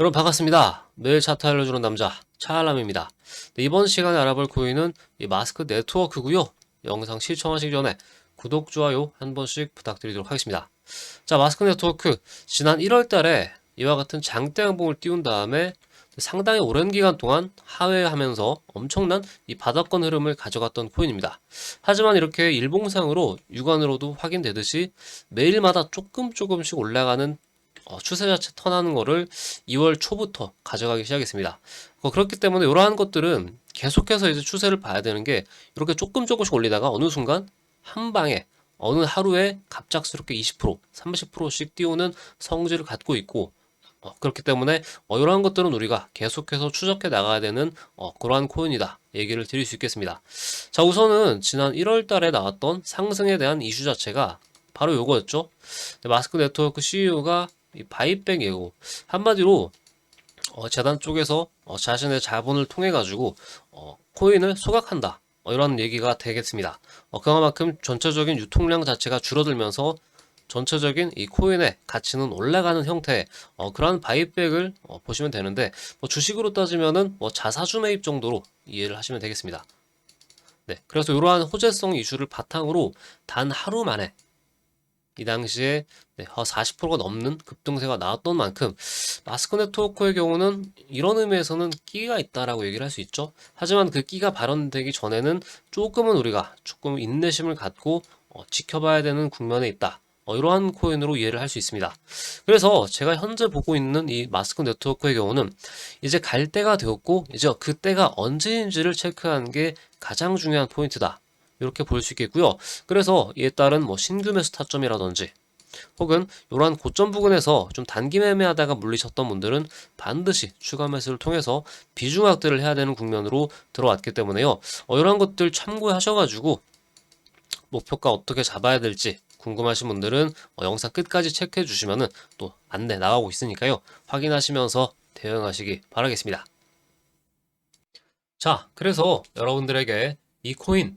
여러분 반갑습니다. 매일 차트 알려주는 남자 차알람입니다. 네, 이번 시간에 알아볼 코인은 이 마스크 네트워크고요. 영상 시청하시기 전에 구독, 좋아요 한 번씩 부탁드리도록 하겠습니다. 자, 마스크 네트워크 지난 1월 달에 이와 같은 장대 양봉을 띄운 다음에 상당히 오랜 기간 동안 하회하면서 엄청난 이 바닥권 흐름을 가져갔던 코인입니다. 하지만 이렇게 일봉상으로 육안으로도 확인되듯이 매일마다 조금 조금씩 올라가는 어, 추세 자체 턴하는 거를 2월 초부터 가져가기 시작했습니다. 어, 그렇기 때문에 이러한 것들은 계속해서 이제 추세를 봐야 되는 게 이렇게 조금 조금씩 올리다가 어느 순간 한 방에 어느 하루에 갑작스럽게 20%, 30%씩 띄우는 성질을 갖고 있고 어, 그렇기 때문에 어, 이러한 것들은 우리가 계속해서 추적해 나가야 되는 어, 그러한 코인이다 얘기를 드릴 수 있겠습니다. 자 우선은 지난 1월 달에 나왔던 상승에 대한 이슈 자체가 바로 요거였죠. 마스크 네트워크 CEO가 이 바이백 예고 한마디로 어, 재단 쪽에서 어, 자신의 자본을 통해 가지고 어, 코인을 소각한다 어, 이런 얘기가 되겠습니다. 어, 그만큼 전체적인 유통량 자체가 줄어들면서 전체적인 이 코인의 가치는 올라가는 형태의 어, 그러한 바이백을 어, 보시면 되는데 뭐 주식으로 따지면은 뭐 자사주 매입 정도로 이해를 하시면 되겠습니다. 네, 그래서 이러한 호재성 이슈를 바탕으로 단 하루 만에 이 당시에 네, 40%가 넘는 급등세가 나왔던 만큼 마스크 네트워크의 경우는 이런 의미에서는 끼가 있다라고 얘기를 할 수 있죠. 하지만 그 끼가 발현되기 전에는 조금은 우리가 조금 인내심을 갖고 어, 지켜봐야 되는 국면에 있다. 어, 이러한 코인으로 이해를 할 수 있습니다. 그래서 제가 현재 보고 있는 이 마스크 네트워크의 경우는 이제 갈 때가 되었고 이제 그 때가 언제인지를 체크하는 게 가장 중요한 포인트다. 이렇게 볼 수 있겠고요. 그래서 이에 따른 뭐 신규 매수 타점이라든지 혹은 이러한 고점 부근에서 좀 단기 매매하다가 물리셨던 분들은 반드시 추가 매수를 통해서 비중학대를 해야 되는 국면으로 들어왔기 때문에요. 어, 이러한 것들 참고하셔가지고 목표가 어떻게 잡아야 될지 궁금하신 분들은 어, 영상 끝까지 체크해 주시면은 또 안내 나가고 있으니까요. 확인하시면서 대응하시기 바라겠습니다. 자, 그래서 여러분들에게 이 코인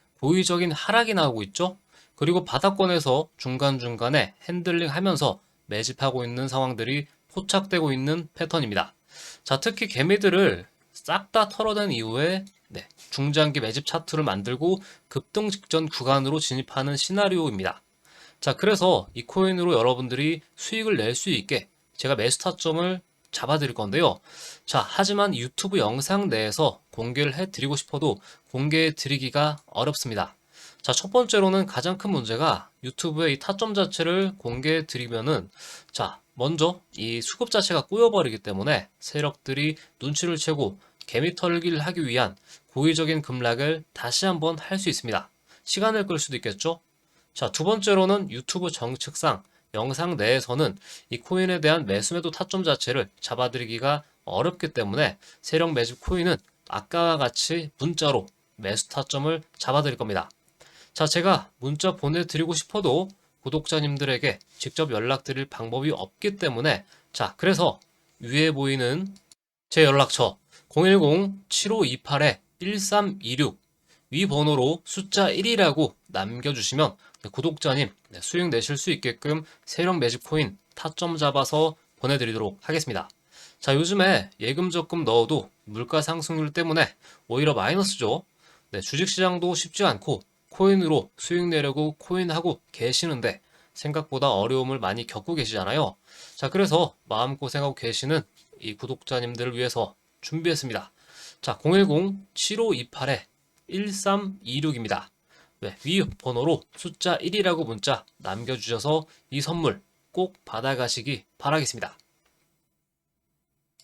고의적인 하락이 나오고 있죠. 그리고 바닥권에서 중간중간에 핸들링 하면서 매집하고 있는 상황들이 포착되고 있는 패턴입니다. 자, 특히 개미들을 싹 다 털어낸 이후에 네, 중장기 매집 차트를 만들고 급등 직전 구간으로 진입하는 시나리오입니다. 자, 그래서 이 코인으로 여러분들이 수익을 낼 수 있게 제가 매수 타점을 잡아드릴 건데요. 자, 하지만 유튜브 영상 내에서 공개를 해드리고 싶어도 공개해 드리기가 어렵습니다. 자, 첫 번째로는 가장 큰 문제가 유튜브의 이 타점 자체를 공개해 드리면은 자, 먼저 이 수급 자체가 꼬여버리기 때문에 세력들이 눈치를 채고 개미 털기를 하기 위한 고의적인 급락을 다시 한번 할 수 있습니다. 시간을 끌 수도 있겠죠? 자, 두 번째로는 유튜브 정책상 영상 내에서는 이 코인에 대한 매수매도 타점 자체를 잡아드리기가 어렵기 때문에 세력 매집 코인은 아까와 같이 문자로 매수 타점을 잡아드릴 겁니다. 자, 제가 문자 보내드리고 싶어도 구독자님들에게 직접 연락드릴 방법이 없기 때문에 자, 그래서 위에 보이는 제 연락처 010-7528-1326 위 번호로 숫자 1이라고 남겨주시면 네, 구독자님 네, 수익 내실 수 있게끔 세력 매집 코인 타점 잡아서 보내드리도록 하겠습니다. 자, 요즘에 예금 적금 넣어도 물가 상승률 때문에 오히려 마이너스죠. 네, 주식시장도 쉽지 않고 코인으로 수익 내려고 코인하고 계시는데 생각보다 어려움을 많이 겪고 계시잖아요. 자, 그래서 마음고생하고 계시는 이 구독자님들을 위해서 준비했습니다. 자, 010-7528-1326입니다. 네, 위 번호로 숫자 1이라고 문자 남겨주셔서 이 선물 꼭 받아가시기 바라겠습니다.